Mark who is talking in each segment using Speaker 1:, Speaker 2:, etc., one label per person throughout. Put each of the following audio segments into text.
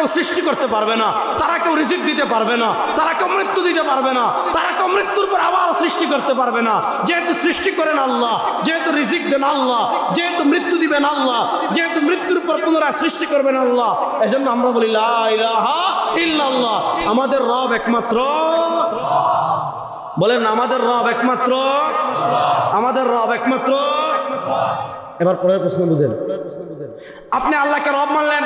Speaker 1: কেউ সৃষ্টি করতে পারবে না, তারা কেউ রিজিক দিতে পারবে না, তারা কেউ মৃত্যু দিতে পারবে না, তারা কেউ মৃত্যুর পর আবার সৃষ্টি করতে পারবে না। যেহেতু সৃষ্টি করেন আল্লাহ, যেহেতু রিজিক দেন আল্লাহ, যেহেতু মৃত্যু দিবেন আল্লাহ, যেহেতু মৃত্যুর পর পুনরায় সৃষ্টি করবেন আল্লাহ, এজন্য আমরা বলি ইল্লাল্লাহ। আমাদের রব একমাত্র। বলেন, আমাদের রব একমাত্র। আমাদের রব একমাত্র। এবার পরের প্রশ্ন বুঝেন। আপনি আল্লাহকে রব মানলেন?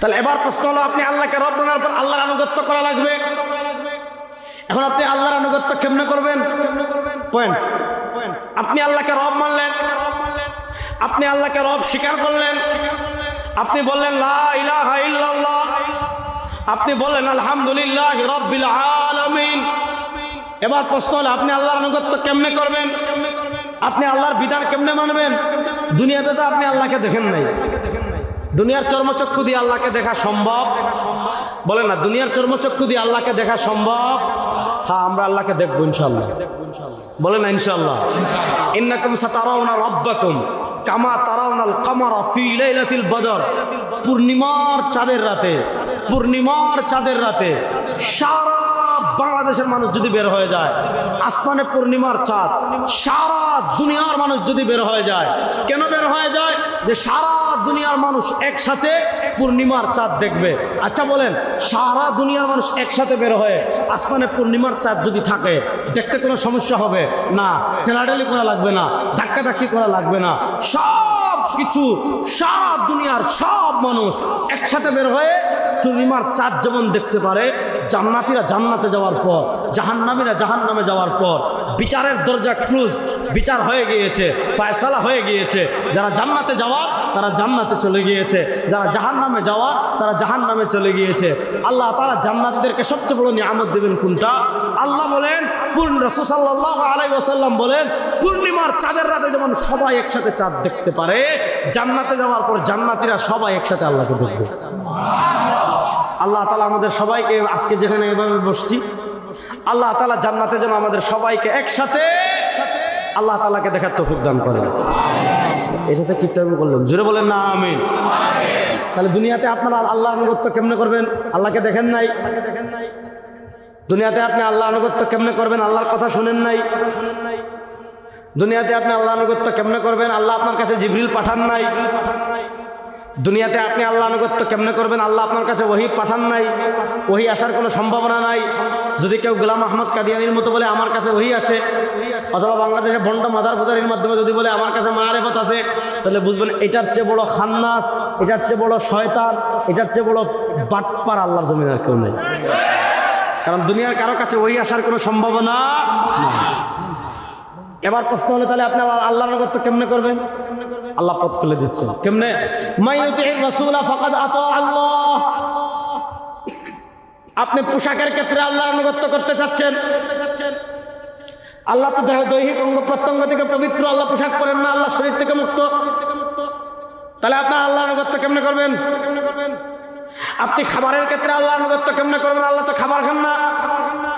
Speaker 1: তাহলে এবার প্রশ্ন হলো, আপনি আল্লাহকে রব মানার পর আল্লাহর আনুগত্য করা লাগবে? এখন আপনি আল্লাহর আনুগত্য কেমনে করবেন? পয়েন্ট। আপনি আল্লাহকে রব মানলেন। আপনি আল্লাহকে রব স্বীকার করলেন। আপনি বললেন, লা আপনি বললেন, আলহামদুলিল্লাহ আলামিন। এবার প্রশ্ন হলো, আপনি আল্লাহর আনুগত্য কেমনে করবেন? আপনি আল্লাহর বিধান কেমনে মানবেন? দুনিয়াতে তো আপনি আল্লাহকে দেখেন নাই। দুনিয়ার চর্মচক্ষু দিয়ে আল্লাহকে দেখা সম্ভব? বলে না, দুনিয়ার চর্মচক্ষু দিয়ে আল্লাহকে দেখা সম্ভব? হ্যাঁ আমরা আল্লাহকে দেখব ইনশাল্লাহ বলেন না ইনশাল্লাহ ইন্নাকুম সাতারাউনা রাব্বাকুম কামা তারাউনাল কামারা ফি লাইলাতিল বদর। পূর্ণিমার চাঁদের রাতে, পূর্ণিমার চাঁদের রাতে সারা বাংলাদেশের মানুষ যদি বের হয়ে যায়, আসমানে পূর্ণিমার চাঁদ, সারা দুনিয়ার মানুষ যদি বের হয়ে যায়, কেন বের হয়ে যায়? যে সারা দুনিয়ার মানুষ একসাথে পূর্ণিমার চাঁদ দেখবে। আচ্ছা বলেন, সারা দুনিয়ার মানুষ একসাথে বের হয়ে আসমানে পূর্ণিমার চাঁদ যদি থাকে, দেখতে কোনো সমস্যা হবে? না। ঠেলাঠেলি করা লাগবে না, ধাক্কাধাক্কি করা লাগবে না। সব কিছু, সারা দুনিয়ার সব মানুষ একসাথে বের হয়ে পূর্ণিমার চাঁদ যেমন দেখতে পারে জান্নাতিরা জান্নাতে যাওয়ার পর, জাহান্নামীরা জাহান্নামে যাওয়ার পর, বিচারের দরজা ক্লুজ বিচার হয়ে গিয়েছে, ফয়সালা হয়ে গিয়েছে। যারা জান্নাতে যাওয়ার তারা জান্নাতে চলে গিয়েছে। যারা জাহান্নামে যাওয়ার তারা জাহান্নামে চলে গিয়েছে। আল্লাহ তারা জান্নাতদেরকে সবচেয়ে বড় নিয়ামত দেবেন কোনটা? আল্লাহ বলেন, পূর্ণ রসুসাল্লাহ আলাই ওসাল্লাম বলেন, পূর্ণিমার চাঁদের রাতে যেমন সবাই একসাথে চাঁদ দেখতে পারে, জান্নাতে যাওয়ার পর জান্নাতিরা সবাই একসাথে আল্লাহকে দেখবে। আল্লাহ তালা আমাদের সবাইকে আজকে যেখানে এভাবে বসছি, আল্লাহ তালা জান্নাতে যেন আমাদের সবাইকে একসাথে, আল্লাহ তালাকে দেখার তৌফিক দান করেন। এটাতে কি টাইম করলেন। জুড়ে বলেন না, আমিন। তাহলে দুনিয়াতে আপনারা আল্লাহ আনুগত্য কেমনে করবেন? আল্লাহকে দেখেন নাই। দেখেন নাই দুনিয়াতে আপনি আল্লাহ আনুগত্য কেমনে করবেন? আল্লাহর কথা শুনেন নাই। কথা শুনেন নাই দুনিয়াতে আপনি আল্লাহ আনুগত্য কেমনে করবেন? আল্লাহ আপনার কাছে জিবরিল পাঠান নাই পাঠান নাই। দুনিয়াতে আপনি আল্লাহ আনুগত্য কেমনে করবেন? আল্লাহ আপনার কাছে ওহি পাঠান নাই। ওহি আসার কোনো সম্ভাবনা নাই। যদি কেউ গোলাম আহমদ কাদিয়ানির মতো বলে আমার কাছে ওহি আসে, অথবা বাংলাদেশে ভণ্ড মাদার ফুজারির মাধ্যমে যদি বলে আমার কাছে মারেফত আছে, তাহলে বুঝবেন এটার চেয়ে বড় খান্নাস, এটার চেয়ে বড় শয়তান, এটার চেয়ে বড় বাটপার আল্লাহর জমিন আর কেউ নেই। কারণ দুনিয়ার কারও কাছে ওই আসার কোনো সম্ভাবনা এবার প্রশ্ন হলে, তাহলে আপনি আল্লাহ- আল্লাহর নগত্য কেমনে করবেন? আল্লাহ পথ খুলে দিচ্ছেন। কেমনে? আপনি পোশাকের ক্ষেত্রে আল্লাহর আনুগত্য করতে চাচ্ছেন? আল্লাহ তো দেহ দৈহিক অঙ্গ প্রত্যঙ্গ থেকে পবিত্র, আল্লাহ পোশাক পরেন না, আল্লাহ শরীর থেকে মুক্ত। তাহলে আপনার আল্লাহ আনুগত্য কেমনে করবেন? কেমনে করবেন আপনি খাবারের ক্ষেত্রে আল্লাহ আনুগত্য কেমনে করবেন? আল্লাহ তো খাবার খান না। খাবার খান না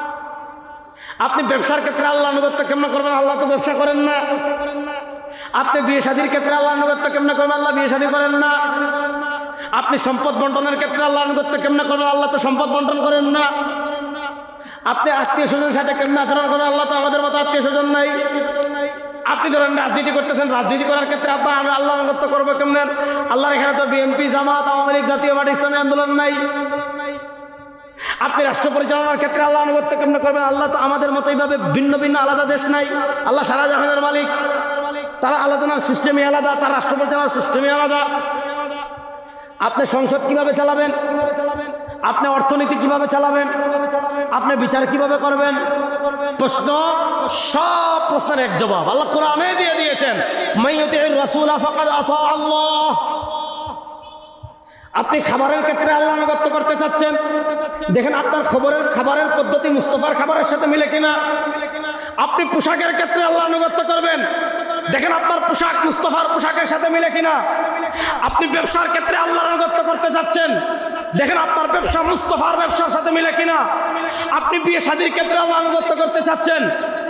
Speaker 1: আপনি ব্যবসার ক্ষেত্রে আল্লাহ আনুগত্য কেমন করবেন? আল্লাহ তো ব্যবসা করেন না। আপনি বিয়ে শাদির ক্ষেত্রে আল্লাহ আনুগত্য কেমন করবেন? আল্লাহ বিয়ে শাদী করেন না। আপনি সম্পদ বন্টনের ক্ষেত্রে আল্লাহ আনুগত্য কেমন করবেন? আল্লাহ তো সম্পদ বন্টন করেন না। আপনি আত্মীয় স্বজনের সাথে কেমন আচরণ করেন? আল্লাহ তো আমাদের মতো আত্মীয় স্বজন নাই। আপনি ধরেন রাজনীতি করতেছেন, রাজনীতি করার ক্ষেত্রে আপনার আল্লাহ আনুগত্য করব কেমন? আল্লাহর এখানে তো বিএনপি, জামাত, আওয়ামী লীগ জাতীয় পার্টি, ইসলামী আন্দোলন নাই। আপনি রাষ্ট্র পরিচালনার ক্ষেত্রে আল্লাহ আনুগত্য কেমন করবেন? আল্লাহ তো আমাদের মতো এইভাবে ভিন্ন ভিন্ন আলাদা দেশ নাই। আল্লাহ সারা জাহানের মালিক। তারা আলোচনার সিস্টেমে আলাদা, তার রাষ্ট্র পরিচালনার সিস্টেমই আলাদা। আপনি সংসদ কীভাবে চালাবেন? কীভাবে চালাবেন আপনি অর্থনীতি কীভাবে চালাবেন? আপনি বিচার কীভাবে করবেন? প্রশ্ন, সব প্রশ্নের এক জবাব। আল্লাহ কোরআনে দিয়ে দিয়েছেন আল্লাহ। আপনি খাবারের ক্ষেত্রে আল্লাহ আনুগত্য করতে চাচ্ছেন? দেখেন আপনার খবরের, খাবারের পদ্ধতি মুস্তফার খাবারের সাথে মিলে কিনা? আপনি পোশাকের ক্ষেত্রে আল্লাহ আনুগত্য করবেন? দেখেন আপনার পোশাক, মুস্তফার পোশাকের সাথে মিলে কিনা? আপনি ব্যবসার ক্ষেত্রে আল্লাহ আনুগত্য করতে যাচ্ছেন দেখেন আপনার ব্যবসা মুস্তফার ব্যবসার সাথে মিলে কিনা? আপনি বিয়ে শাদীর ক্ষেত্রে আনুগত্য করতে চাচ্ছেন।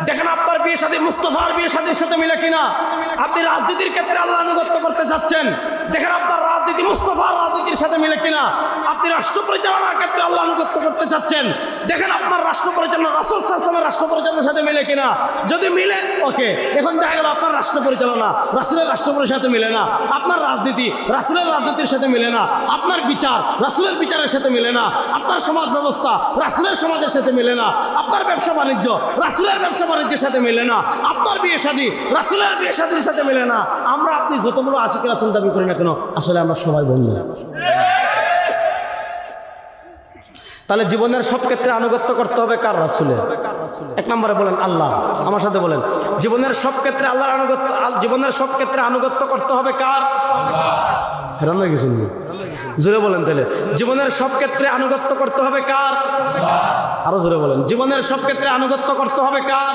Speaker 1: দেখেন আপনার বিয়ে শাদী মুস্তফার বিয়ে শাদীর সাথে মিলে কিনা? আপনি রাজনীতির ক্ষেত্রে আল্লাহ আনুগত্য করতে চাচ্ছেন। দেখেন আপনার রাজনীতি মুস্তফার রাজনীতির সাথে মিলে কিনা? আপনি রাষ্ট্র পরিচালনার ক্ষেত্রে আল্লাহ আনুগত্য করতে চাচ্ছেন। দেখেন আপনার রাষ্ট্র পরিচালনা, রাসুল সাল্লামের রাষ্ট্র পরিচালনার সাথে মিলে কিনা? যদি মিলে, ওকে। এখন দেখা গেল আপনার রাষ্ট্র পরিচালনা, রাসুলের রাষ্ট্র পরিচালনার সাথে মিলে না। আপনার রাজনীতি, রাসুলের রাজনীতির সাথে মিলে না। আপনার বিচার, রাসুলের বিচারের সাথে মিলে না। আপনার সমাজ ব্যবস্থা রাসুলের সমাজের সাথে মিলে না। আপনার ব্যবসা বাণিজ্য রাসুলের ব্যবসা বাণিজ্যের সাথে মিলে না। আপনার বিয়ে শাদী রাসুলের বিয়ে শাদীর সাথে মিলে না। আমরা আপনি যত বড় আশিক রাসুল দাবি করি না কেন, আসলে আমরা সবাই বন্ধু। তাহলে জীবনের সব ক্ষেত্রে আনুগত্য করতে হবে কার রাসুলের এক নম্বরে বলেন আল্লাহ। আমার সাথে বলেন। জীবনের সব ক্ষেত্রে আল্লাহর আনুগত্য জীবনের সব ক্ষেত্রে আনুগত্য করতে হবে কার? হেরান হয়ে গেছেন নি? জোরে বলেন তাহলে। জীবনের সব ক্ষেত্রে আনুগত্য করতে হবে কার? আরও জোরে বলেন। জীবনের সব ক্ষেত্রে আনুগত্য করতে হবে কার?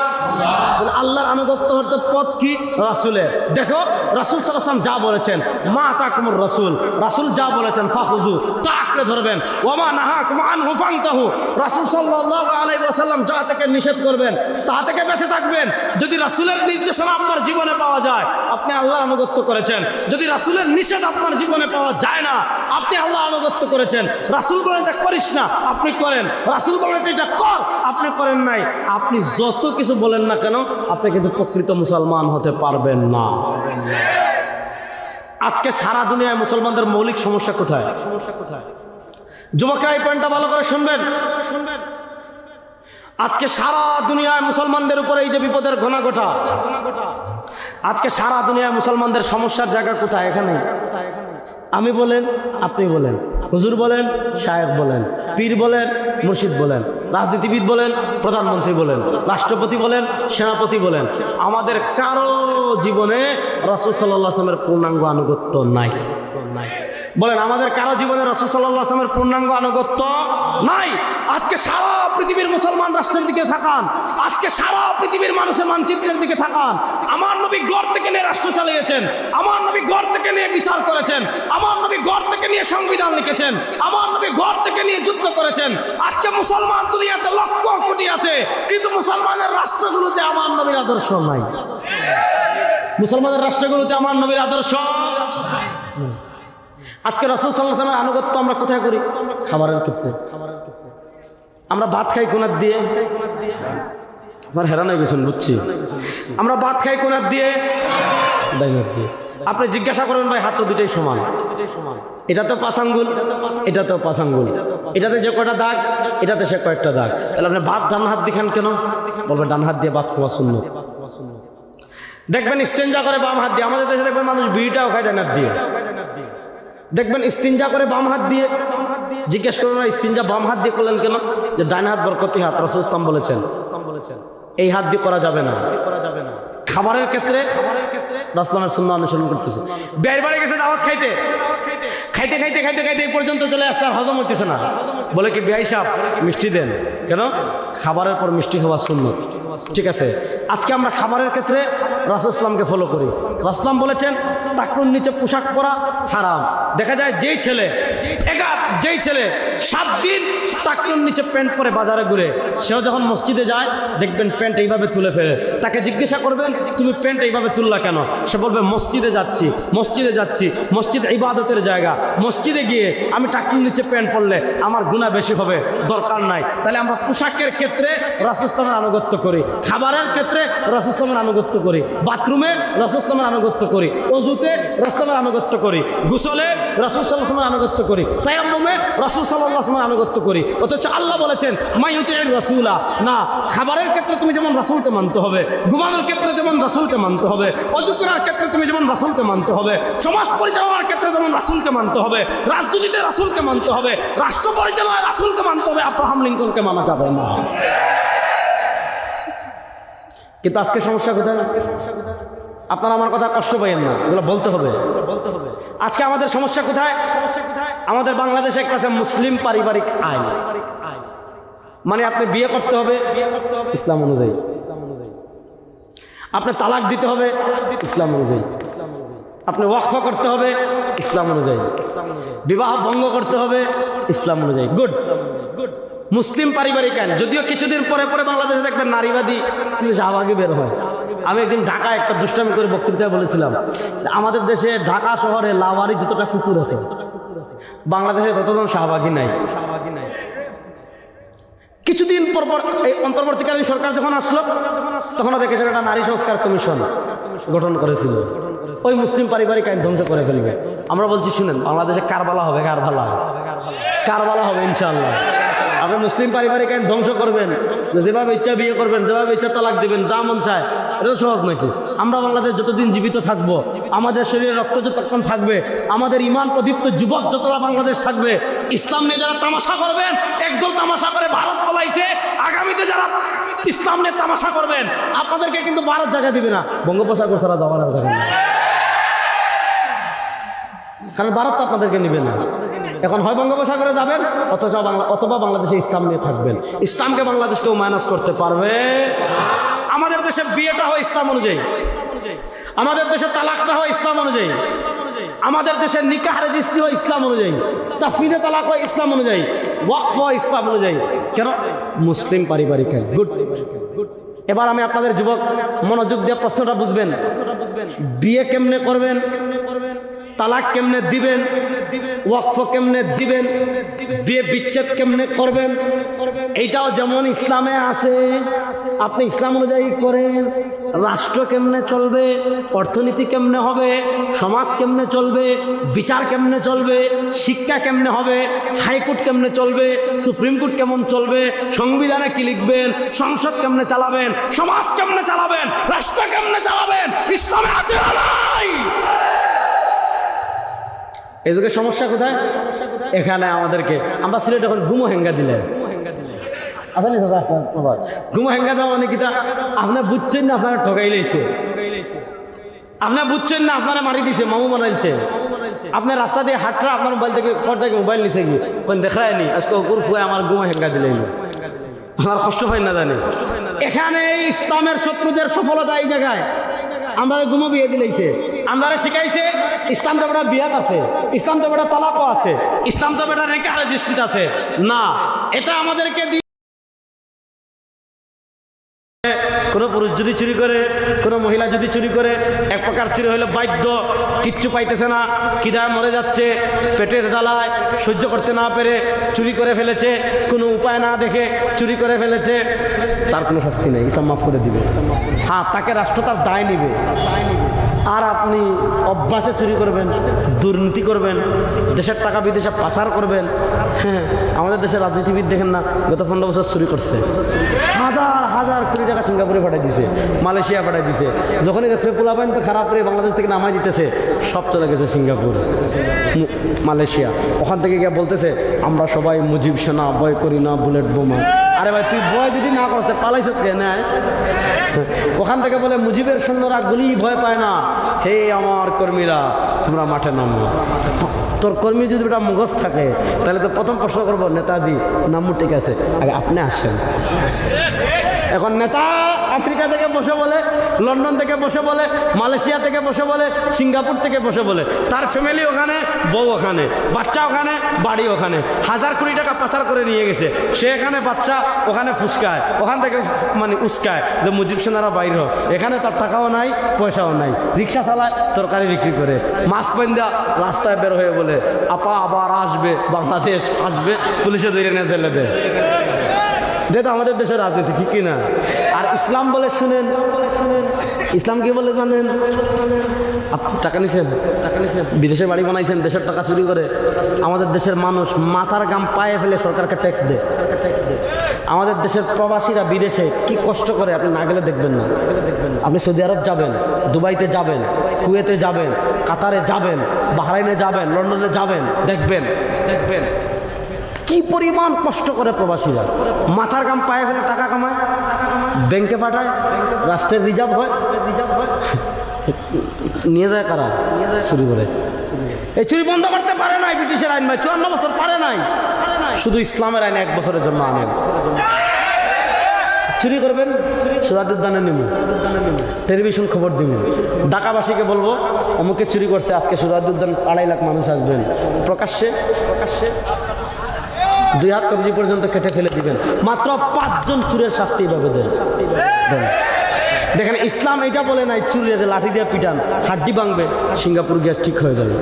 Speaker 1: আল্লাহর আনুগত্য হতে পথ কি? রাসুলের। দেখো, রাসুল সাল্লাম যা বলেছেন, মা তাকুমুর রাসুল। রাসুল যা বলেছেন ফাহুজু তা আঁকড়ে ধরবেন। ওমা নাহা কুমান হুফাং তাহু রাসুল সাল্লাহ আলাই যা থেকে নিষেধ করবেন, তা থেকে বেঁচে থাকবেন। যদি রাসুলের নির্দেশনা আপনার জীবনে পাওয়া যায়, আপনি আল্লাহ আনুগত্য করেছেন। যদি রাসুলের নিষেধ আপনার জীবনে পাওয়া যায় না আপনি আল্লাহ আনুগত্য করেছেন। রাসুল বলেন, এটা করিস না। আপনি করেন। রাসুল বলেন, এটা কর। আপনি করেন নাই। আপনি যত কিছু বলেন না কেন, আপনি কিন্তু প্রকৃত মুসলমান হতে পারবেন না। আজকে সারা দুনিয়ায় মুসলমানদের মৌলিক সমস্যা কোথায়? সমস্যা কোথায় যুবকরা এই পয়েন্টটা ভালো করে শুনবেন। শুনবেন আজকে সারা দুনিয়ায় মুসলমানদের উপরে এই যে বিপদের ঘনা ঘটা আজকে সারা দুনিয়ায় মুসলমানদের সমস্যার জায়গা কোথায় এখানে কোথায়? এখানে। আমি বলেন, আপনি বলেন। হুজুর বলেন শায়েক বলেন, পীর বলেন, মুর্শিদ বলেন, রাজনীতিবিদ বলেন, প্রধানমন্ত্রী বলেন, রাষ্ট্রপতি বলেন, সেনাপতি বলেন। আমাদের কারও জীবনে রসুল সাল্লাহ আসলামের পূর্ণাঙ্গ আনুগত্য নাই। বলেন, আমাদের কারও জীবনে রসুল সাল্লাহ আসলামের পূর্ণাঙ্গ আনুগত্য নাই। আজকে সারা পৃথিবীর মুসলমান রাষ্ট্রের দিকে থাকান। আজকে সারা পৃথিবীর মানুষের মানচিত্রের দিকে থাকান। আমার নবী গড় থেকে নিয়ে রাষ্ট্র চালিয়েছেন। আমার নবী গড় থেকে নিয়ে বিচার করেছেন। আমার নবী গড় থেকে নিয়ে সংবিধান লিখেছেন। আমার নবী গড় থেকে নিয়ে যুদ্ধ করেছেন। আজকে মুসলমান দুনিয়াতে লক্ষ কোটি আছে, কিন্তু মুসলমানের রাষ্ট্রগুলোতে আমার নবীর আদর্শ নাই। মুসলমানের রাষ্ট্রগুলোতে আমার নবীর আদর্শ আজকে রসুল সাল্লাহামের আনুগত্য আমরা কোথায় করি? খাবারের ক্ষেত্রে। খাবারের আমরা ভাত খাই কোনার দিয়ে। আপনার হেরান হয়ে গেছেন, বুঝছি। আমরা ভাত খাই কোনার দিয়ে। ডাইনার দিয়ে। আপনি জিজ্ঞাসা করেন ভাই, হাত তো দুটাই সমান। এটা তো পাঁচ আঙ্গুল। এটা তো পাঁচ আঙ্গুল। এটাতে যে কয়টা দাগ, এটাতে সে কয়েকটা দাগ। তাহলে আপনি ভাত ডান হাত দিখান কেন? বলবে ডান হাত দিয়ে ভাত খাওয়া শূন্য দেখবেন স্টেঞ্জা করে বাম হাত দিয়ে। আমাদের দেশে দেখবেন মানুষ বিড়িটাও খায় ডান দিয়ে। দেখবেন ইস্তিনজা করে বাম হাত দিয়ে। জিজ্ঞেস করুন না ইস্তিনজা বাম হাত দিয়ে করলেন কেন? যে ডাইন হাত বরকতি হাত রাসুস্তাম বলেছেন, এই হাত দিয়ে করা যাবে না। করা যাবে না খাবারের ক্ষেত্রে খাবারের ক্ষেত্রে সুন্না অনুসরণ করতেছে। বের বাড়ি গেছে দাওয়াত খাইতে। খাইতে খাইতে খাইতে খাইতে এই পর্যন্ত চলে আসছে আর হজম হতেছে না। বলে কি বিহাই সাহ মিষ্টি দেন। কেন? খাবারের পর মিষ্টি খাওয়া শূন্য ঠিক আছে? আজকে আমরা খাবারের ক্ষেত্রে রাসুসলামকে ফলো করি। রাসলাম বলেছেন টাকুর নিচে পোশাক পরা হারাম। দেখা যায় যেই ছেলে যেই ছেলে সাত দিন টাকুর নিচে প্যান্ট পরে বাজারে ঘুরে, সেও যখন মসজিদে যায়, দেখবেন প্যান্ট এইভাবে তুলে ফেলে। তাকে জিজ্ঞাসা করবেন, তুমি প্যান্ট এইভাবে তুললা কেন? সে বলবে, মসজিদে যাচ্ছি মসজিদে যাচ্ছি, মসজিদ ইবাদতের জায়গা। মসজিদে গিয়ে আমি টাকুর নিচে প্যান্ট পরলে আমার গুণা বেশি হবে দরকার নাই। তাহলে আমরা পোশাকের ক্ষেত্রে রাসুসলামের আনুগত্য করি, খাবারের ক্ষেত্রে রাসুসলামের আনুগত্য করি, বাথরুমে রাসুসলামের আনুগত্য করি, অজুতে রসলামের আনুগত্য করি, গুসলে রাসুল আনুগত্য করি তায়াম্মে রাসুল সাল্লাহামের আনুগত্য করি। অথচ আল্লাহ বলেছেন মাইতে রাসুলা না, খাবারের ক্ষেত্রে তুমি যেমন রাসুলকে মানতে হবে, ঘুমানোর ক্ষেত্রে যেমন রাসুলকে মানতে হবে, অজু করার ক্ষেত্রে তুমি যেমন রাসুলকে মানতে হবে, সমাজ পরিচালনার যেমন রাসুলকে মানতে হবে, রাজনীতিতে রাসুলকে মানতে হবে রাষ্ট্র পরিচালনায় রাসুলকে মানতে হবে, আব্রাহাম লিঙ্কনকে মানা যাবে না। কিন্তু আজকে সমস্যা কোথায়? আজকে সমস্যা কোথায় আপনারা আমার কথা কষ্ট পাইয়েন না, এগুলো বলতে হবে। বলতে হবে আজকে আমাদের সমস্যা কোথায়? সমস্যা কোথায় আমাদের বাংলাদেশে একটা আছে মুসলিম পারিবারিক আইন। মানে আপনি বিয়ে করতে হবে বিয়ে করতে হবে ইসলাম অনুযায়ী। ইসলাম অনুযায়ী আপনি তালাক দিতে হবে ইসলাম অনুযায়ী ইসলাম অনুযায়ী। আপনি ওয়াকফ করতে হবে, ইসলাম অনুযায়ী। বিবাহ ভঙ্গ করতে হবে, ইসলাম অনুযায়ী। গুড গুড মুসলিম পারিবারিক আইন। যদিও কিছুদিন পরে পরে বাংলাদেশে দেখবেন নারীবাদী শাহবাগি বের হয়। আমি একদিন ঢাকায় একটা দুষ্টামি করে বক্তৃতায় বলেছিলাম, আমাদের দেশে ঢাকা শহরে লাওয়ারি যতটা কুকুর আছে, বাংলাদেশে ততজন শাহবাগী নাই। শাহবাগী নাই কিছুদিন পর পর এই অন্তর্বর্তীকালীন সরকার যখন আসলো, তখন দেখেছেন একটা নারী সংস্কার কমিশন গঠন করেছিল। ওই মুসলিম পারিবারিক আইন ধ্বংস করে ফেলবে। আমরা বলছি, শুনেন, বাংলাদেশে কারবালা হবে, কারবালা। কারবালা হবে ইনশাল্লাহ আপনি মুসলিম পারিবারিক আইন ধ্বংস করবেন, যেভাবে ইচ্ছা বিয়ে করবেন, যেভাবে ইচ্ছা তালাক দিবেন, যা মন চায়, এটা সহজ নাকি? আমরা বাংলাদেশ যতদিন জীবিত থাকব, আমাদের শরীরে রক্ত যতক্ষণ থাকবে, আমাদের ইমান প্রদীপ্ত যুবক যতটা বাংলাদেশ থাকবে, ইসলাম নিয়ে যারা তামাশা করবেন, একদল তামাশা করে ভারত পলাইছে, আগামীতে যারা ইসলাম নিয়ে তামাশা করবেন, আপনাদেরকে কিন্তু ভারত জায়গা দিবে না। বঙ্গোপসাগর ছাড়া যাওয়ার জায়গা। কারণ ভারত তো আপনাদেরকে নিবে না। এখন হয় বঙ্গোপসাগরে যাবেন, অথচ বাংলা অথবা বাংলাদেশে ইসলাম নিয়ে থাকবেন। ইসলামকে বাংলাদেশকেও মাইনাস করতে পারবে। আমাদের দেশে বিয়েটা হয় ইসলাম অনুযায়ী। আমাদের দেশে তালাকটা হয় ইসলাম অনুযায়ী। আমাদের দেশের নিকাহ রেজিস্ট্রি হয় ইসলাম অনুযায়ী। তাফিদে তালাক হয় ইসলাম অনুযায়ী। ওয়াকফ হয় ইসলাম অনুযায়ী। কেন? মুসলিম পারিবারিক আইন গুড এবার আমি আপনাদের যুবক মনোযোগ দিয়ে প্রশ্নটা বুঝবেন। বিয়ে কেমনে করবেন কেমনে করবেন? তালাক কেমনে দিবেন? ওয়াকফ কেমনে দিবেন? বিয়ে বিচ্ছেদ কেমনে করবেন? এইটাও যেমন ইসলামে আছে, আপনি ইসলাম অনুযায়ী করেন। রাষ্ট্র কেমনে চলবে? অর্থনীতি কেমনে হবে? সমাজ কেমনে চলবে? বিচার কেমনে চলবে? শিক্ষা কেমনে হবে? হাইকোর্ট কেমনে চলবে? সুপ্রিম কোর্ট কেমন চলবে? সংবিধানে কি লিখবেন? সংসদ কেমনে চালাবেন? সমাজ কেমনে চালাবেন? রাষ্ট্র কেমনে চালাবেন? ইসলামে আছে না নাই এই সমস্যা কোথায়? এখানে আমাদেরকে, আমরা সিলেট এখন গুমো হেঙ্গা আসলে দাদা গুমো হেঙ্গা দেওয়া মানে কিতা আপনার বুঝছেন না, আপনারা ঠকাই লাইছে। আপনার বুঝছেন না, আপনারা মারি দিছে, মামু বানাইছে। আপনার রাস্তা দিয়ে হাঁটরা, আপনার মোবাইল থেকে, ফোন থেকে মোবাইল নিছে কি? কোন দেখায় নি? আজকে কুকুর ফুয়ে আমার গুমো হেঙ্গা দিলে আমার কষ্ট পাই না জানি। এখানে ইসলামের শত্রুদের সফলতা এই জায়গায়। আমরা গুমো বিয়ে দিলেছে আমরা শিখাইছে, ইসলাম তো বেটা বিয়াত আছে, ইসলাম তো বেটা তালাকও আছে, ইসলাম তো বেটা রেখা রেজিস্ট্রিট আছে। না, এটা আমাদেরকে দিয়ে কোনো পুরুষ যদি চুরি করে, কোনো মহিলা যদি চুরি করে, এক প্রকার চুরি হইলে বাধ্য, কিচ্ছু পাইতেছে না কিদায় মরে যাচ্ছে, পেটের জ্বালায়, সহ্য করতে না পেরে চুরি করে ফেলেছে, কোনো উপায় না দেখে চুরি করে ফেলেছে, তার কোনো শাস্তি নেই, ইসলাম মাফ করে দিবে। হ্যাঁ তাকে রাষ্ট্র তার দায় নিবে। আর আপনি অভ্যাসে চুরি করবেন, দুর্নীতি করবেন, দেশের টাকা বিদেশে পাচার করবেন। হ্যাঁ আমাদের দেশের রাজনীতিবিদ দেখেন না, গত পনেরো বছর চুরি করছে। হাজার হাজার কোটি টাকা সিঙ্গাপুরে পাঠিয়ে দিছে, মালয়েশিয়া পাঠিয়ে দিছে। যখনই দেখছে পোলাপাইন তো খারাপ করে বাংলাদেশ থেকে নামাই দিতেছে, সব চলে গেছে সিঙ্গাপুর মালয়েশিয়া। ওখান থেকে গিয়ে বলতেছে, আমরা সবাই মুজিব সেনা বয় করি না, বুলেট বোমা। আরে ভাই, তুই ভয় যদি না করতে পালাইছ কে, না? ওখান থেকে বলে, মুজিবের সৈন্যরা গুলি ভয় পায় না। হে আমার কর্মীরা, তোমরা মাঠে নামো। তোর কর্মী যদি ওটা মুগজ থাকে, তাহলে তো প্রথম প্রশ্ন করব, নেতাজি, নামু, ঠিক আছে। আগে আপনি আসেন। এখন নেতা আফ্রিকা থেকে বসে বলে, লন্ডন থেকে বসে বলে, মালয়েশিয়া থেকে বসে বলে, সিঙ্গাপুর থেকে বসে বলে, তার ফ্যামিলি ওখানে, বউ ওখানে, বাচ্চা ওখানে, বাড়ি ওখানে। হাজার কোটি টাকা পাচার করে নিয়ে গেছে। সে এখানে বাচ্চা, ওখানে ফুসকায়, ওখান থেকে মানে উস্কায় যে মুজিব সেনারা বাইর হোক। এখানে তার টাকাও নাই, পয়সাও নাই। রিক্সা চালায়, তরকারি বিক্রি করে। মাছ পেন্দা রাস্তায় বের হয়ে বলে, আপা আবার আসবে, বাংলাদেশ আসবে, পুলিশে ধরে নিয়ে চলে দেয় এটা তো আমাদের দেশের রাজনীতি, ঠিক না আর ইসলাম বলে শুনেন শুনেন ইসলাম কি বলে জানেন? টাকা নিছেন টাকা নিছেন? বিদেশে বাড়ি বানাইছেন, দেশের টাকা চুরি করে। আমাদের দেশের মানুষ মাথার গাম পায়ে ফেলে সরকারকে ট্যাক্স দেয়। আমাদের দেশের প্রবাসীরা বিদেশে কি কষ্ট করে, আপনি না গেলে দেখবেন না। আপনি সৌদি আরব যাবেন, দুবাইতে যাবেন, কুয়েতে যাবেন, কাতারে যাবেন, বাহরাইনে যাবেন, লন্ডনে যাবেন, দেখবেন দেখবেন। কি পরিমাণ কষ্ট করে প্রবাসীরা? মাথার গাম পায়ে ফেলে টাকা কামায়, ব্যাংকে পাঠায়, রাষ্ট্রের রিজার্ভ হয়। নিয়ে যায় কারা? চুরি করে। এই চুরি বন্ধ করতে পারে নাই ব্রিটিশের আইন ভাই, চুয়ান্ন বছর পারে নাই। শুধু ইসলামের আইন এক বছরের জন্য আনেন। চুরি করবেন? সুরাদুদ্দানে নিব টেলিভিশন খবর দিব ঢাকাবাসীকে বলব, অমুকে চুরি করছে, আজকে সুরাদুদ্দান আড়াই লাখ মানুষ আসবেন। প্রকাশ্যে প্রকাশ্যে। দুই হাত কবজি পর্যন্ত কেটে ফেলে দিবেন। মাত্র পাঁচজন চুরের শাস্তি এভাবে দেন। দেখেন, ইসলাম এটা বলে নাই চুরিয়ে লাঠি দিয়ে পিটান, হাড্ডি ভাঙবে, সিঙ্গাপুর গ্যাস ঠিক হয়ে যাবে।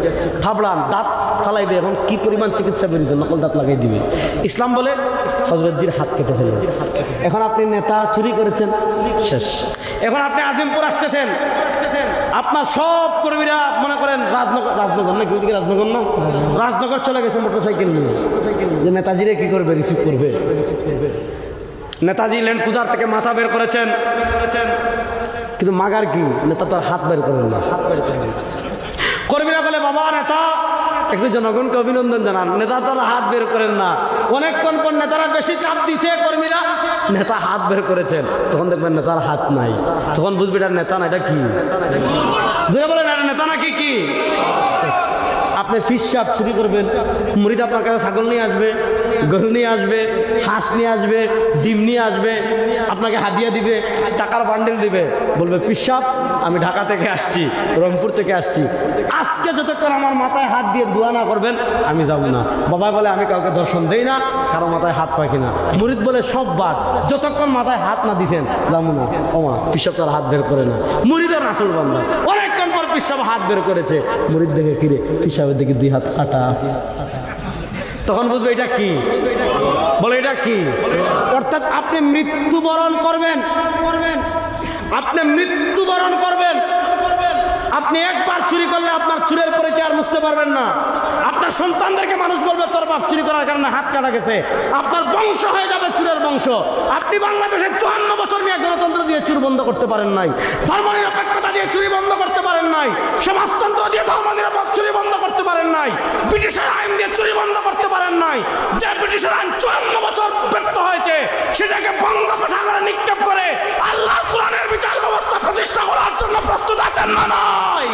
Speaker 1: থাবড়ান, দাঁত ফালাইবে এখন কি পরিমাণ চিকিৎসা বেরিয়েছে, নকল দাঁত লাগাই দিবে। ইসলাম বলে হজরতজির হাত কেটে ফেলে এখন আপনি নেতা চুরি করেছেন, শেষ। এখন আপনি আজিমপুর আসতেছেন। আপনার সব কর্মীরা মনে করেন রাজনগর রাজনগর নাকি ওইদিকে রাজনগর না? রাজনগর চলে গেছে মোটরসাইকেল নিয়ে। যে নেতাজিরে কি করবে? রিসিভ করবে। নেতাজি ল্যান্ড পূজার থেকে মাথা বের করেছেন। করেছেন কিন্তু মাগার কি? নেতা তো হাত বের করেন না। হাত বের করেন কর্মীরা বলে, বাবা, নেতা একটু জনগণকে অভিনন্দন জানান। নেতা তো হাত বের করেন না। অনেকক্ষণ পর নেতারা বেশি চাপ দিছে, কর্মীরা। নেতা হাত বের করেছেন। তখন দেখবেন নেতার হাত নাই। তখন বুঝবে এটা নেতা না, এটা কি? বলেন নেতা নাকি কি? আপনি ফিস সাপ চুরি করবেন। মুড়িদ আপনার কাছে ছাগল নিয়ে আসবে, গরু নিয়ে আসবে, হাঁস নিয়ে আসবে, ডিম নিয়ে আসবে, আপনাকে হাদিয়া দিবে, টাকার বান্ডেল দিবে। বলবে পিসাব আমি ঢাকা থেকে আসছি, রংপুর থেকে আসছি। আজকে যতক্ষণ আমার মাথায় হাত দিয়ে দোয়া না করবেন, আমি যাব না। বাবা বলে, আমি কাউকে দর্শন দেই না, কারও মাথায় হাত পাখি না। মুরিদ বলে, সব বাদ, যতক্ষণ মাথায় হাত না দিছেন, যাব না। ওমা পিসাব তার হাত বের করে না। মুরিদের আসল বান্ধব অনেকক্ষণ পর পিসাব হাত বের করেছে। মুরিদ দেখে, কিরে পিসাবের দেখি দুই হাত কাটা তখন বুঝবে এটা কি? বলে এটা কি? অর্থাৎ আপনি মৃত্যুবরণ করবেন। করবেন আপনি মৃত্যুবরণ করবেন। আপনি একবার চুরি করলে বুঝতে পারবেন না। আপনার সন্তানদেরকে মানুষ বলবে, তোর বাপ চুরি করার কারণে হাত কাটা গেছে। আপনার বংশ হয়ে যাবে চুরের বংশ। আপনি বাংলাদেশের চুয়ান্ন বছর নিয়ে গণতন্ত্র দিয়ে চুর বন্ধ করতে পারেন নাই। ধর্মনিরপেক্ষতা দিয়ে চুরি বন্ধ করতে পারেন নাই। সমাজতন্ত্র দিয়ে ধর্ম ধর্মনিরপেক্ষ চুরি বন্ধ করতে পারেন নাই। ব্রিটিশের আইন দিয়ে চুরি বন্ধ করতে পারেন নাই। যে ব্রিটিশের আইন চুয়ান্ন বছর ব্যর্থ হয়েছে, সেটাকে বঙ্গোপসাগরে নিক্ষেপ করে আল্লাহর কোরআনের বিচার ব্যবস্থা প্রতিষ্ঠা করার জন্য প্রস্তুত আছেন না নয়